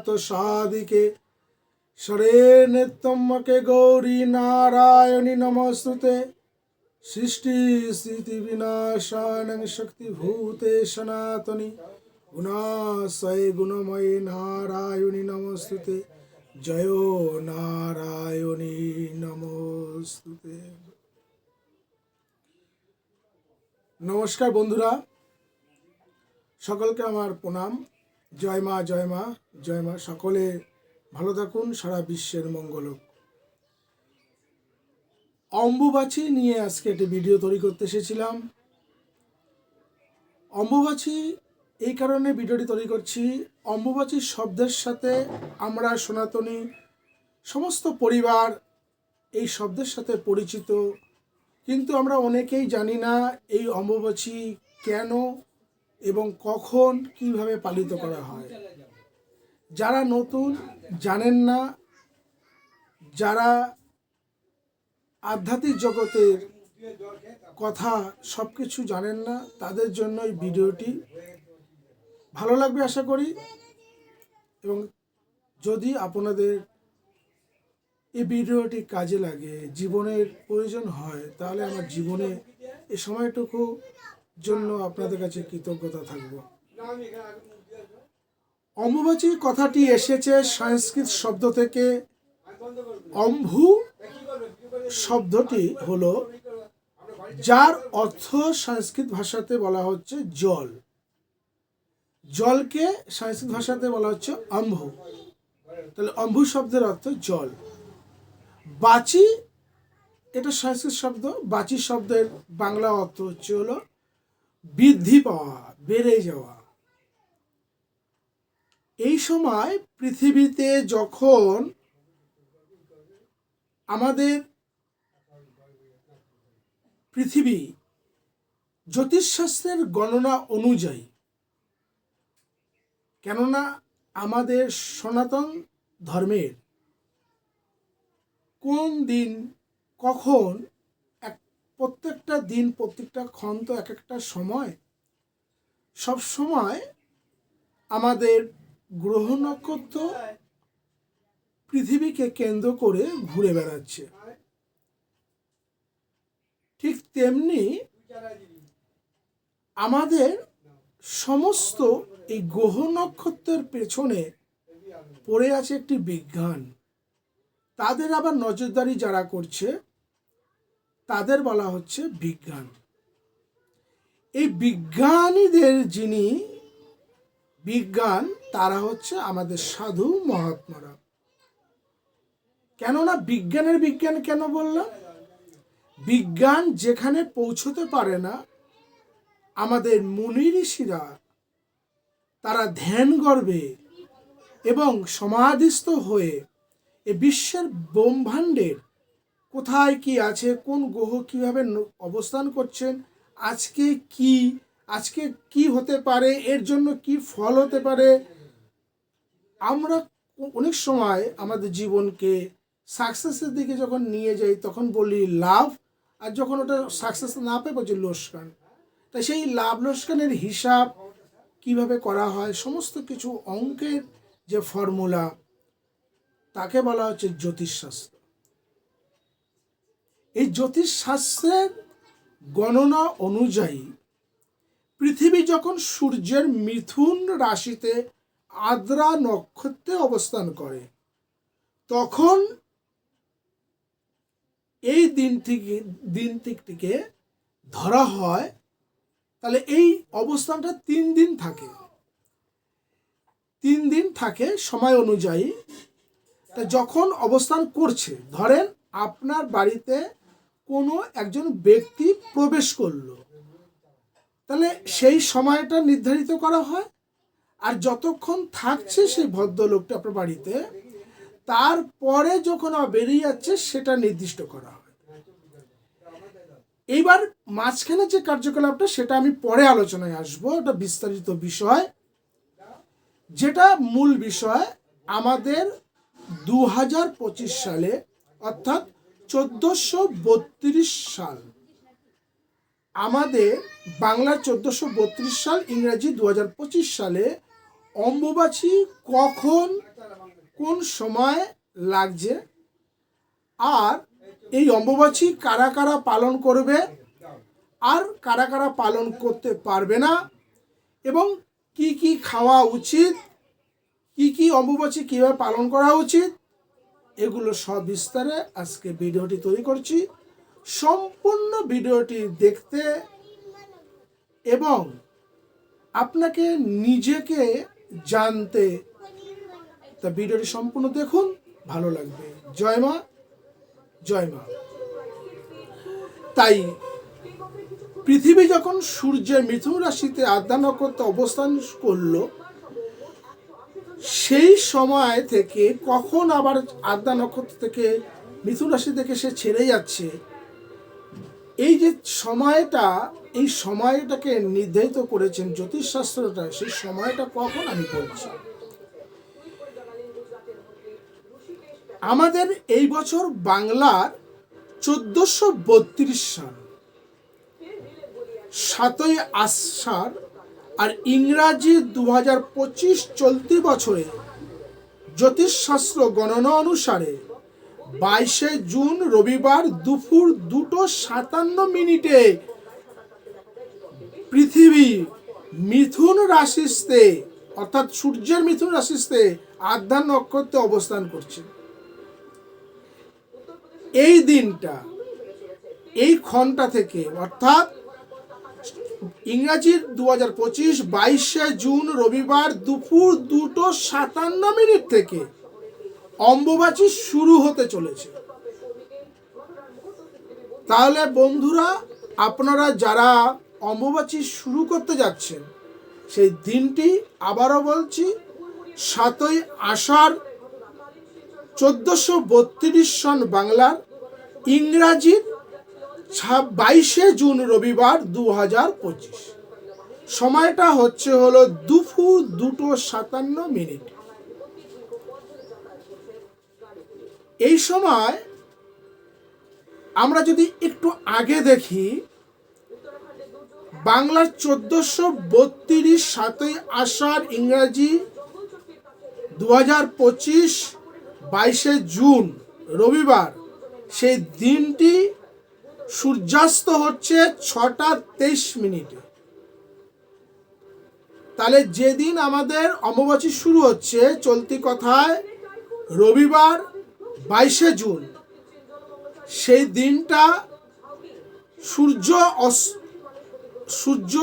সর্বাত সাধিকে সরে নিত্যম্মকে গৌরী নারায়ণী নমস্তুতে। সৃষ্টি স্থিতি বিনাশানং শক্তিভূতে সনাতনী। গুণাশয় গুণময়ী নারায়ণী নমস্তুতে। জয় নারায়ণী নমস্তুতে। নমস্কার বন্ধুরা। সকলকে আমার প্রণাম। জয় মা জয় মা জয় মা। সকলে ভালো থাকুন, সারা বিশ্বের মঙ্গল। অম্বুবাচী নিয়ে আজকে একটি ভিডিও তৈরি করতে এসেছিলাম। অম্বুবাচী, এই কারণে ভিডিওটি তৈরি করছি। অম্বুবাচী শব্দের সাথে আমরা সনাতনী সমস্ত পরিবার এই শব্দের সাথে পরিচিত। কিন্তু আমরা অনেকেই জানি না এই অম্বুবাচী কেন এবং কখন কীভাবে পালিত করা হয়। যারা নতুন, জানেন না, যারা আধ্যাত্মিক জগতের কথা সব কিছু জানেন না, তাদের জন্য এই ভিডিওটি ভালো লাগবে আশা করি। এবং যদি আপনাদের এই ভিডিওটি কাজে লাগে, জীবনের প্রয়োজন হয়, তাহলে আমার জীবনে এই সময়টুকু জন্য আপনাদের কাছে কৃতজ্ঞতা থাকব। অম্বুবাচী কথাটি এসেছে সংস্কৃত শব্দ থেকে। অম্ভু শব্দটি হলো, যার অর্থ সংস্কৃত ভাষাতে বলা হচ্ছে জল। জলকে সংস্কৃত ভাষাতে বলা হচ্ছে অম্ভু। তাহলে অম্ভু শব্দের অর্থ জল। বাচি, এটা সংস্কৃত শব্দ। বাচি শব্দের বাংলা অর্থ হচ্ছে হলো বৃদ্ধি পাওয়া, বেড়ে যাওয়া। এই সময় পৃথিবীতে যখন আমাদের পৃথিবী জ্যোতিষশাস্ত্রের গণনা অনুযায়ী, কেননা আমাদের সনাতন ধর্মের কোন দিন কখন প্রত্যেকটা দিন, প্রত্যেকটা ক্ষণ তো এক একটা সময়। সব সময় আমাদের গ্রহ নক্ষত্র পৃথিবীকে কেন্দ্র করে ঘুরে বেড়াচ্ছে। ঠিক তেমনি আমাদের সমস্ত এই গ্রহ নক্ষত্রের পেছনে পড়ে আছে একটি বিজ্ঞান। তাদের আবার নজরদারি যারা করছে তাদের বলা হচ্ছে বিজ্ঞান। এই বিজ্ঞানীদের যিনি বিজ্ঞান, তারা হচ্ছে আমাদের সাধু মহাত্মারা। কেননা বিজ্ঞানের বিজ্ঞান কেন বললাম? বিজ্ঞান যেখানে পৌঁছতে পারে না, আমাদের মুনি ঋষিরা, তারা ধ্যান গর্বে এবং সমাধিস্থ হয়ে এ বিশ্বের ব্রহ্মাণ্ডের কোথায় কি আছে, কোন গ্রহ কীভাবে অবস্থান করছেন, আজকে কি আজকে কি হতে পারে, এর জন্য কি ফল হতে পারে, আমরা অনেক সময় আমাদের জীবনকে সাকসেসের দিকে যখন নিয়ে যাই, তখন বলি লাভ, আর যখন ওটা সাকসেস না পাই বলছি লোসকান তাই সেই লাভ লোসকানের হিসাব কীভাবে করা হয়, সমস্ত কিছু অঙ্কের যে ফর্মুলা তাকে বলা হচ্ছে জ্যোতিষশাস্ত্র। এই জ্যোতিষশাস্ত্রের গণনা অনুযায়ী পৃথিবী যখন সূর্যের মিথুন রাশিতে আদ্রা নক্ষত্রে অবস্থান করে, তখন এই দিন থেকে দিন থেকে ধরা হয়, তাহলে এই অবস্থানটা তিন দিন থাকে। তিন দিন থাকে সময় অনুযায়ী। তা যখন অবস্থান করছে, ধরেন আপনার বাড়িতে কোনো একজন ব্যক্তি প্রবেশ করল। তাহলে সেই সময়টা নির্ধারিত করা হয় আর যতক্ষণ থাকছে সেই ভদ্রলোকটা আপনার বাড়িতে, তারপরে যখন বেরিয়ে যাচ্ছে সেটা নির্দিষ্ট করা হয়। এইবার মাঝখানে যে কার্যকলাপটা সেটা আমি পরে আলোচনায় আসব এটা বিস্তারিত বিষয়। যেটা মূল বিষয়, আমাদের দু হাজার পঁচিশ সালে, অর্থাৎ চোদ্দোশো বত্রিশ সাল। আমাদের বাংলার চোদ্দোশো বত্রিশ সাল, ইংরাজি দু হাজার পঁচিশ সালে অম্বুবাচী কখন, কোন সময় লাগছে? আর এই অম্বুবাচী কারা কারা পালন করবে? আর কারা কারা পালন করতে পারবে না? এবং কি কি খাওয়া উচিত? কি কি অম্বুবাচী কীভাবে পালন করা উচিত? এগুলো সব বিস্তারে আজকে ভিডিওটি তৈরি করছি। সম্পূর্ণ ভিডিওটি দেখতে এবং আপনাকে নিজেকে জানতে তা ভিডিওটি সম্পূর্ণ দেখুন, ভালো লাগবে। জয় মা জয় মা। তাই পৃথিবী যখন সূর্যের মিথুন রাশিতে আদ্যা নক্ষত্রে অবস্থান করল সেই সময় থেকে কখন আবার আদ্যা নক্ষত্র থেকে মিথুন রাশি থেকে সে ছেড়ে যাচ্ছে? এই যে সময়টা, এই সময়টাকে নির্ধারিত করেছেন জ্যোতিষশাস্ত্রটা, সেই সময়টা কখন আমি বলছি? আমাদের এই বছর বাংলার চোদ্দশো বত্রিশ সাল, সাতই আষাঢ় আর ইংরাজি দু হাজার পঁচিশ চলতি বছরে জ্যোতিষশাস্ত্র গণনা অনুসারে বাইশে জুন রবিবার দুপুর দুটো সাতান্ন মিনিটে পৃথিবী মিথুন রাশিস্তে অর্থাৎ সূর্যের মিথুন রাশিস্তে আধ্যা নক্ষত্রে অবস্থান করছে। এই দিনটা, এই ক্ষণটা থেকে, অর্থাৎ ইংরাজির দু হাজার পঁচিশ, বাইশে জুন, রবিবার দুপুর দুটো সাতান্ন মিনিট থেকে অম্বুবাচী শুরু হতে চলেছে। তাহলে বন্ধুরা, আপনারা যারা অম্বুবাচী শুরু করতে যাচ্ছেন, সেই দিনটি আবারও বলছি, সাতই আষাঢ়, চোদ্দোশো বত্রিশ সন বাংলার ইংরাজির বাইশে জুন রবিবার দু হাজার পঁচিশ। সময়টা হচ্ছে হলো দুপুর দুটো সাতান্ন মিনিট। এই সময় আমরা যদি একটু আগে দেখি, বাংলার চোদ্দশো বত্রিশ সাতই আষাঢ় ইংরাজি দু হাজার পঁচিশ বাইশে জুন রবিবার সেই দিনটি সূর্যাস্ত হচ্ছে ছটা তেইশ মিনিটে। তাহলে যেদিন আমাদের অমাবাসী শুরু হচ্ছে, চলতি কথায় রবিবার বাইশে জুন, সেই দিনটা সূর্য সূর্য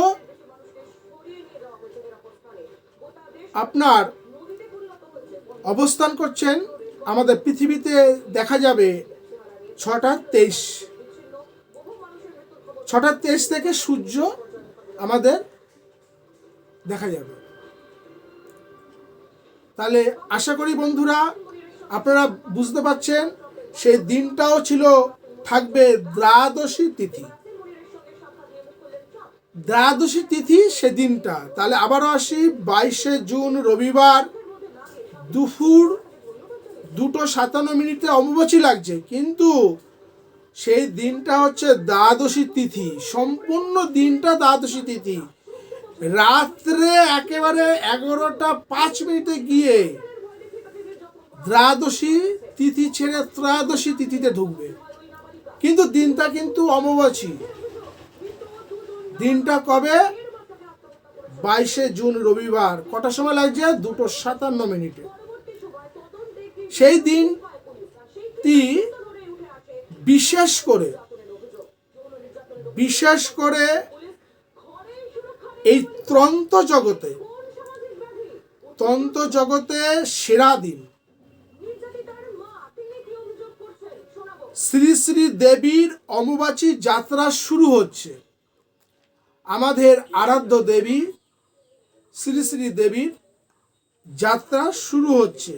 আপনার অবস্থান করছেন। আমাদের পৃথিবীতে দেখা যাবে ছটা তেইশ। ছটা তেইশ থেকে সূর্য আমাদের দেখা যাবে। তাহলে আশা করি বন্ধুরা, আপনারা বুঝতে পারছেন, সেই দিনটাও ছিল, থাকবে দ্বাদশী তিথি। দ্বাদশী তিথি সেদিনটা তাহলে আবারও আসি, বাইশে জুন, রবিবার, দুপুর দুটো সাতান্ন মিনিটে অম্বুবাচী লাগছে। কিন্তু সেই দিনটা হচ্ছে দ্বাদশী তিথি, সম্পূর্ণ দিনটা দ্বাদশী তিথি। রাত্রে একেবারে এগারোটা পাঁচ মিনিটে গিয়ে দ্বাদশী তিথি ছেড়ে ত্রয়োদশী তিথিতে ঢুকবে। কিন্তু দিনটা কিন্তু অমাবাসী দিনটা কবে? বাইশে জুন, রবিবার। কটার সময় লাগছে? দুটো সাতান্ন মিনিটে। সেই দিনটি বিশেষ করে বিশেষ করে এই তন্ত্র জগতে তন্ত্র জগতে সেরা দিন। শ্রী শ্রী দেবীর অমুবাচী যাত্রা শুরু হচ্ছে। আমাদের আরাধ্য দেবী, শ্রী শ্রী দেবীর যাত্রা শুরু হচ্ছে।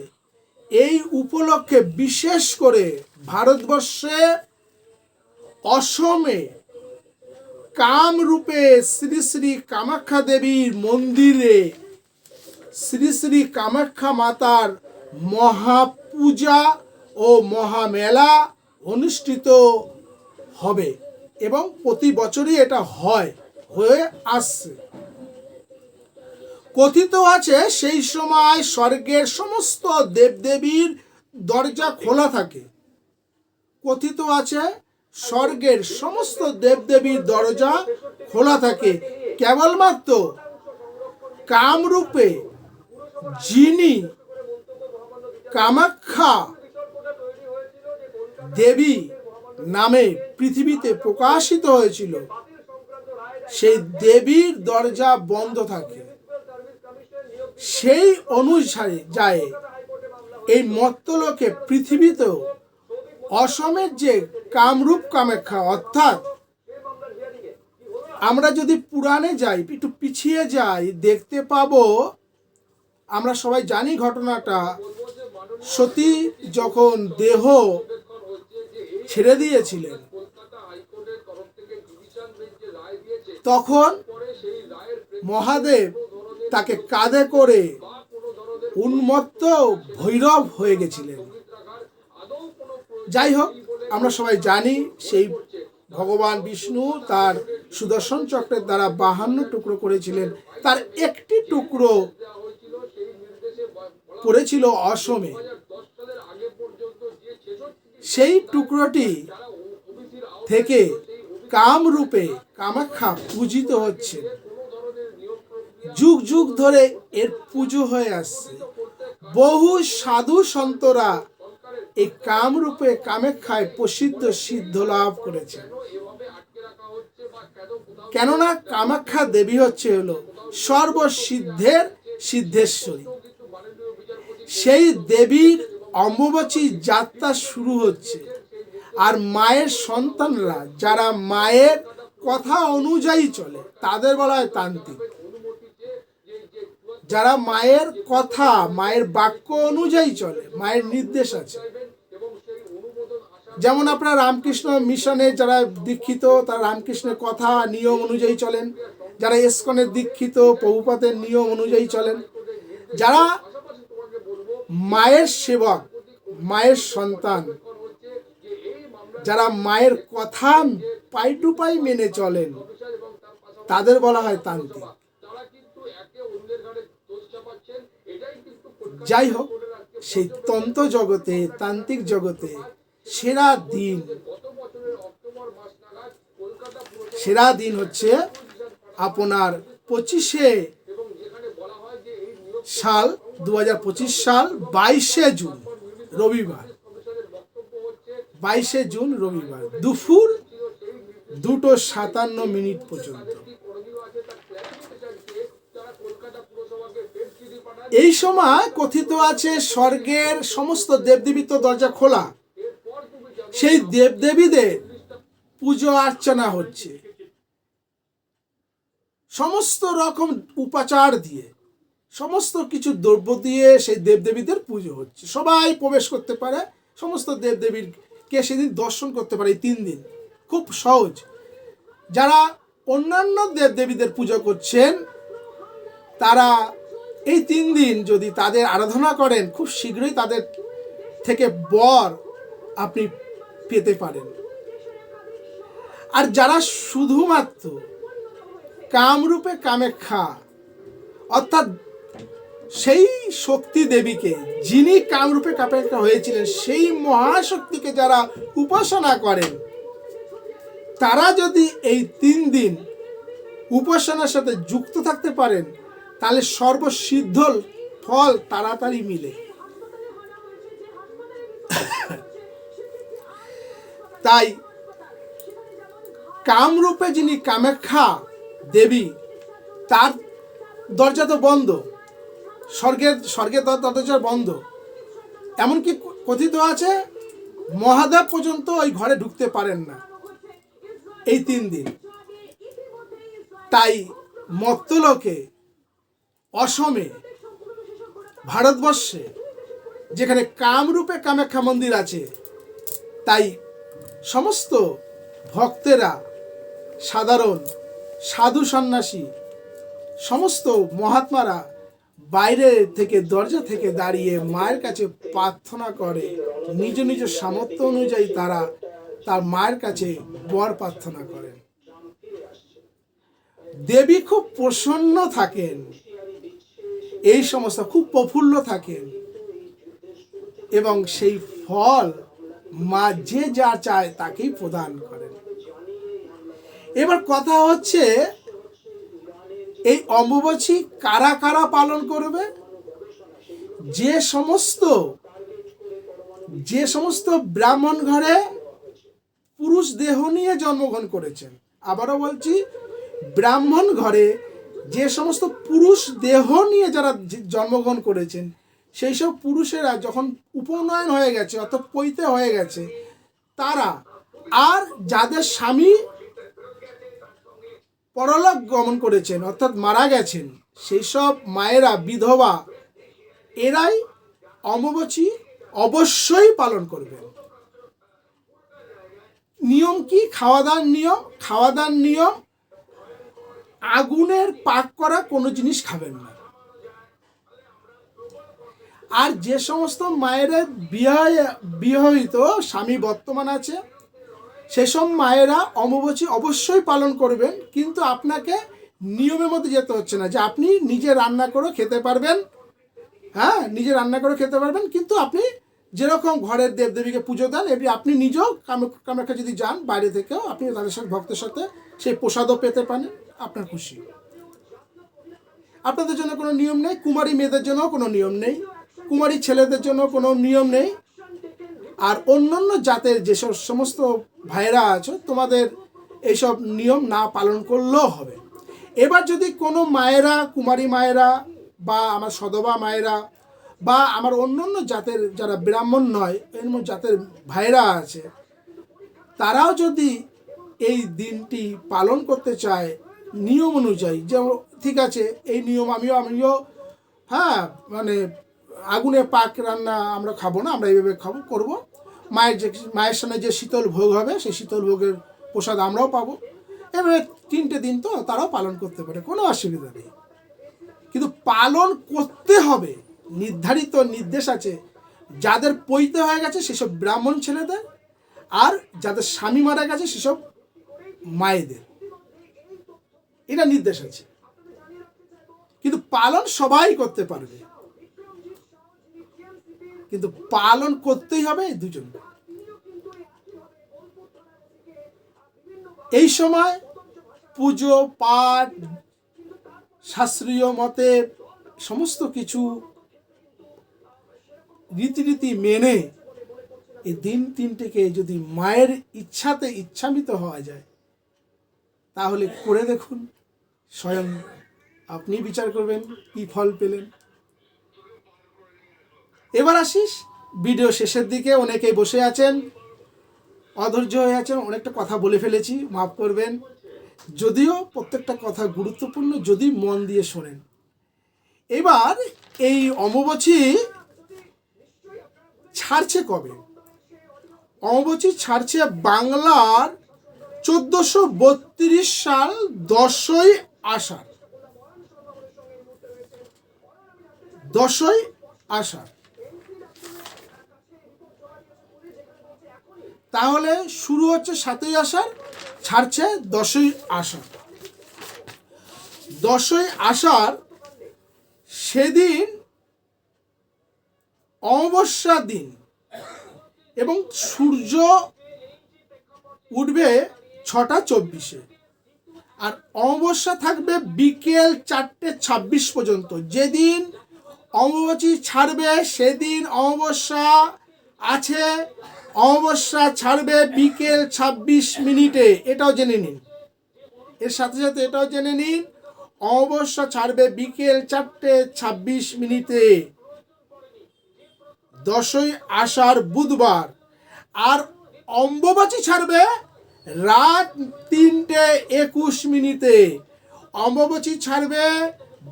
এই উপলক্ষে বিশেষ করে ভারতবর্ষে অসমে কামরূপে শ্রী শ্রী কামাখ্যা দেবীর মন্দিরে শ্রী শ্রী কামাখ্যা মাতার মহাপূজা ও মহামেলা অনুষ্ঠিত হবে এবং প্রতি বছরই এটা হয়, হয়ে আসছে। কথিত আছে, সেই সময় স্বর্গের সমস্ত দেবদেবীর দরজা খোলা থাকে। কথিত আছে, স্বর্গের সমস্ত দেবদেবীর দরজা খোলা থাকে। কেবলমাত্র কামরূপে যিনি কামাখ্যা দেবী নামে পৃথিবীতে প্রকাশিত হয়েছিল, সেই দেবীর দরজা বন্ধ থাকে। সেই অনুসারে যায়। এই মত্তলোকে পৃথিবীতেও অসমের যে কামরূপ কামাখ্যা, অর্থাৎ আমরা যদি পুরাণে যাই, একটু পিছিয়ে যাই, দেখতে পাবো, আমরা সবাই জানি ঘটনাটা। সতী যখন দেহ ছেড়ে দিয়েছিলেন, তখন মহাদেব তাকে কাঁধে করে উন্মত্ত ভৈরব হয়ে গেছিলেন। যাই হোক, আমরা সবাই জানি সেই ভগবান বিষ্ণু তার সুদর্শন চক্রের দ্বারা বাহান্ন টুকরো করেছিলেন। তার একটি টুকরো পড়েছিল অসমে। সেই টুকরোটি থেকে কামরূপে, কামাখ্যা পূজিত হচ্ছে যুগ যুগ ধরে এর পুজো হয়ে আসছে। বহু সাধু সন্তরা এই কামরূপে কামাখ্যায় প্রসিদ্ধ সিদ্ধ লাভ করেছে কেননা কামাখ্যা দেবী হচ্ছে হলো সর্বসিদ্ধের সিদ্ধেশ্বরী। সেই দেবীর অম্বুবাচী যাত্রা শুরু হচ্ছে আর মায়ের সন্তানরা, যারা মায়ের কথা অনুযায়ী চলে, তাদের বলা হয় তান্ত্রিক। যারা মায়ের কথা, মায়ের বাক্য অনুযায়ী চলে, মায়ের নির্দেশ আছে। যেমন আপনার রামকৃষ্ণ মিশনে যারা দীক্ষিত, তারা রামকৃষ্ণের কথা, নিয়ম অনুযায়ী চলেন। যারা ইস্কনের দীক্ষিত প্রভুপাতের নিয়ম অনুযায়ী চলেন। যারা মায়ের সেবক, মায়ের সন্তান, যারা মায়ের কথা পাই টু পাই মেনে চলেন, তাদের বলা হয় তান্ত্রিক। যাই হোক, সেই তন্ত্র জগতে তান্ত্রিক জগতে সেরা দিন সেরা দিন হচ্ছে আপনার পঁচিশে সাল দু হাজার পঁচিশ সাল, বাইশে জুন, রবিবার। বাইশে জুন, রবিবার। দুপুর দুটো সাতান্ন মিনিট পর্যন্ত। এই সময় কথিত আছে স্বর্গের সমস্ত দেবদেবীর তো দরজা খোলা। সেই দেবদেবীদের পুজো অর্চনা হচ্ছে। সমস্ত রকম উপাচার দিয়ে, সমস্ত কিছু দ্রব্য দিয়ে সেই দেবদেবীদের পুজো হচ্ছে। সবাই প্রবেশ করতে পারে, সমস্ত দেবদেবীরকে সেদিন দর্শন করতে পারে এই তিন দিন। খুব সহজ। যারা অন্যান্য দেবদেবীদের পুজো করছেন, তারা এই তিন দিন যদি তাদের আরাধনা করেন, খুব শীঘ্রই তাদের থেকে বর আপনি পেতে পারেন। আর যারা শুধুমাত্র কামরূপে কামেক্ষা অর্থাৎ সেই শক্তি দেবীকে, যিনি কামরূপে কামেক্ষা হয়েছিলেন, সেই মহাশক্তিকে যারা উপাসনা করেন, তারা যদি এই তিন দিন উপাসনার সাথে যুক্ত থাকতে পারেন তাহলে সর্বসিদ্ধ ফল তাড়াতাড়ি মিলে। তাই কামরূপে যিনি কামাখ্যা দেবী, তার দরজা তো বন্ধ, স্বর্গের স্বর্গের দর- দরজা বন্ধ। এমনকি কথিত আছে, মহাদেব পর্যন্ত ওই ঘরে ঢুকতে পারেন না এই তিন দিন। তাই মত্তলোকে অসমে, ভারতবর্ষে, যেখানে কামরূপে কামাখ্যা মন্দির আছে, তাই সমস্ত ভক্তেরা, সাধারণ সাধু সন্ন্যাসী, সমস্ত মহাত্মারা বাইরে থেকে দরজা থেকে দাঁড়িয়ে মায়ের কাছে প্রার্থনা করে, নিজ নিজ সামর্থ্য অনুযায়ী তারা তার মায়ের কাছে বর প্রার্থনা করেন। দেবী খুব প্রসন্ন থাকেন। এই সমস্ত খুব প্রফুল্ল থাকেন। এবং সেই ফল মা যে যা চায় তাকেই প্রদান করেন। এবার কথা হচ্ছে, এই অম্বুবাচী কারা কারা পালন করবে? যে সমস্ত যে সমস্ত ব্রাহ্মণ ঘরে পুরুষ দেহ নিয়ে জন্মগ্রহণ করেছেন, আবারও বলছি, ব্রাহ্মণ ঘরে যে সমস্ত পুরুষ দেহ নিয়ে যারা জন্মগ্রহণ করেছেন, সেই সব পুরুষেরা যখন উপনয়ন হয়ে গেছে, অর্থাৎ পৈতে হয়ে গেছে, তারা আর যাদের স্বামী পরলোক গমন করেছেন, অর্থাৎ মারা গেছেন, সেই সব মায়েরা, বিধবা, এরাই অমাবচী অবশ্যই পালন করবেন। নিয়ম কি? খাওয়া দাওয়ার নিয়ম, খাওয়া দাওয়ার নিয়ম আগুনের পাক করা কোনো জিনিস খাবেন না। আর যে সমস্ত মায়েরা বিয়ে বিবাহিত, স্বামী বর্তমান আছে, সেসব মায়েরা অমাবচী অবশ্যই পালন করবেন, কিন্তু আপনাকে নিয়মের মধ্যে যেতে হচ্ছে না যে আপনি নিজে রান্না করে খেতে পারবেন হ্যাঁ নিজে রান্না করে খেতে পারবেন, কিন্তু আপনি যেরকম ঘরের দেবদেবীকে পুজো দেন, এমনি আপনি নিজেও কামে- কামাখ্যা যদি যান বাইরে থেকেও, আপনি তাদের সাথে, ভক্তের সাথে সেই প্রসাদও পেতে পারেন। আপনার খুশি। আপনাদের জন্য কোনো নিয়ম নেই, কুমারী মেয়েদের জন্য কোনো নিয়ম নেই, কুমারী ছেলেদের জন্য কোনো নিয়ম নেই। আর অন্যান্য জাতের যেসব সমস্ত ভাইরা আছে, তোমাদের এইসব নিয়ম না পালন করলেও হবে। এবার যদি কোনো মায়েরা, কুমারী মায়েরা বা আমার সদবা মায়েরা বা আমার অন্যান্য জাতের যারা ব্রাহ্মণ নয় মধ্যে জাতের ভাইরা আছে, তারাও যদি এই দিনটি পালন করতে চায় নিয়ম অনুযায়ী যেমন ঠিক আছে, এই নিয়ম আমিও আমিও হ্যাঁ মানে আগুনে পাক রান্না আমরা খাব না, আমরা এইভাবে খাব, করব। মায়ের যে, মায়ের সামনে যে শীতল ভোগ হবে, সেই শীতল ভোগের প্রসাদ আমরাও পাবো। এবারে তিনটে দিন তো তারাও পালন করতে পারে, কোনো অসুবিধা নেই। কিন্তু পালন করতে হবে, নির্ধারিত নির্দেশ আছে। যাদের পৈতে হয়ে গেছে, সেসব ব্রাহ্মণ ছেলেদের, আর যাদের স্বামী মারা গেছে, সেসব মায়েদের। এটা নির্দেশ আছে। কিন্তু পালন সবাই করতে পারবে। কিন্তু পালন করতেই হবে এই দুজন। এই সময় পুজো, পাঠ, শাস্ত্রীয় মতে সমস্ত কিছু রীতিনীতি মেনে এই দিন তিনটেকে যদি মায়ের ইচ্ছাতে ইচ্ছামিত হওয়া যায়, তাহলে করে দেখুন। স্বয়ং আপনি বিচার করবেন, কি ফল পেলেন। এবার আসিস, ভিডিও শেষের দিকে অনেকেই বসে আছেন, অধৈর্য হয়ে আছেন, অনেকটা কথা বলে ফেলেছি, মাফ করবেন। যদিও প্রত্যেকটা কথা গুরুত্বপূর্ণ, যদি মন দিয়ে শোনেন। এবার এই অমাবচী ছাড়ছে কবে? অমাবচী ছাড়ছে বাংলার চোদ্দশো বত্রিশ সাল দশই আষাঢ়। দশই আষাঢ়। তাহলে শুরু হচ্ছে সাতই আষাঢ়, ছাড়ছে দশই আষাঢ়। দশই আষাঢ় সেদিন অমাবস্যা দিন এবং সূর্য উঠবে ছটা চব্বিশে। আর অমাবস্যা থাকবে বিকেল চারটে ছাব্বিশ পর্যন্ত। যেদিন অমাবস্যা ছাড়বে, সেদিন অমাবস্যা আছে। অমাবস্যা ছাড়বে বিকেল ছাব্বিশ মিনিটে। এটাও জেনে নিন। এর সাথে সাথে এটাও জেনে নিন, অমাবস্যা ছাড়বে বিকেল চারটে ছাব্বিশ মিনিটে। দশই আষাঢ় বুধবার। আর অম্বুবাচী ছাড়বে রাত তিনটে একুশ মিনিটে অম্বুবাচী ছাড়বে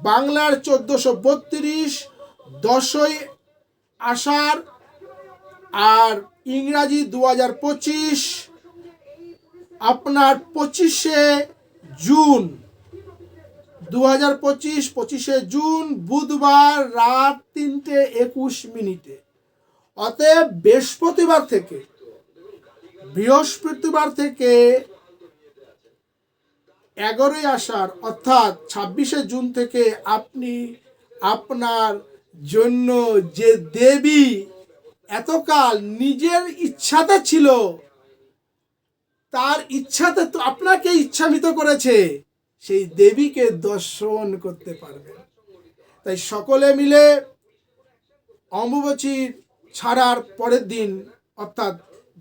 বাংলার চোদ্দোশো বত্রিশ, দশই আষাঢ় আর ইংরাজি দু হাজার পঁচিশ, আপনার পঁচিশে জুন, দু হাজার পঁচিশ, পঁচিশে জুন, বুধবার রাত তিনটে একুশ মিনিটে। অতএব বৃহস্পতিবার থেকে বৃহস্পতিবার থেকে এগারোই আষাঢ়, অর্থাৎ ছাব্বিশে জুন থেকে আপনি আপনার জন্য যে দেবী এতকাল নিজের ইচ্ছাতে ছিল, তার ইচ্ছাতে তো আপনাকে ইচ্ছামিত করেছে, সেই দেবীকে দর্শন করতে পারবেন তাই সকলে মিলে অম্বুবাচী ছাড়ার পরের দিন, অর্থাৎ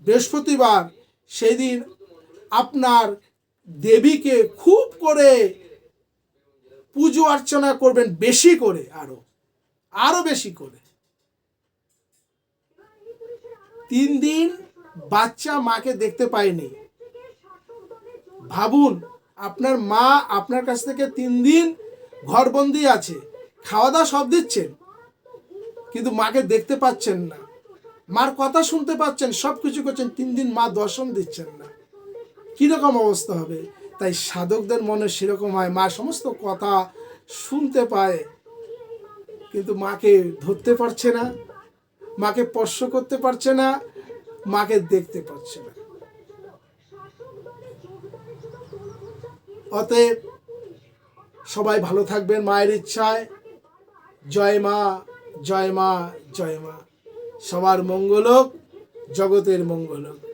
বৃহস্পতিবার সেই দিন আপনার দেবীকে খুব করে পুজো অর্চনা করবেন, বেশি করে আরও আরও বেশি করে। তিন দিন বাচ্চা মাকে দেখতে পায়নি। ভাবুন, আপনার মা আপনার কাছ থেকে তিন দিন ঘরবন্দি আছে খাওয়া দাওয়া সব দিচ্ছেন, কিন্তু মাকে দেখতে পাচ্ছেন না। মার কথা শুনতে পাচ্ছেন সব কিছু করছেন, তিন দিন মা দর্শন দিচ্ছেন না। কীরকম অবস্থা হবে? তাই সাধকদের মনে সেরকম হয়, মা সমস্ত কথা শুনতে পায়, কিন্তু মাকে ধরতে পারছে না, মাকে স্পর্শ করতে পারছে না, মাকে দেখতে পাচ্ছে না। অতএব সবাই ভালো থাকবেন মায়ের ইচ্ছায়। জয় মা জয় মা জয় মা। সবার মঙ্গল হোক জগতের মঙ্গল হোক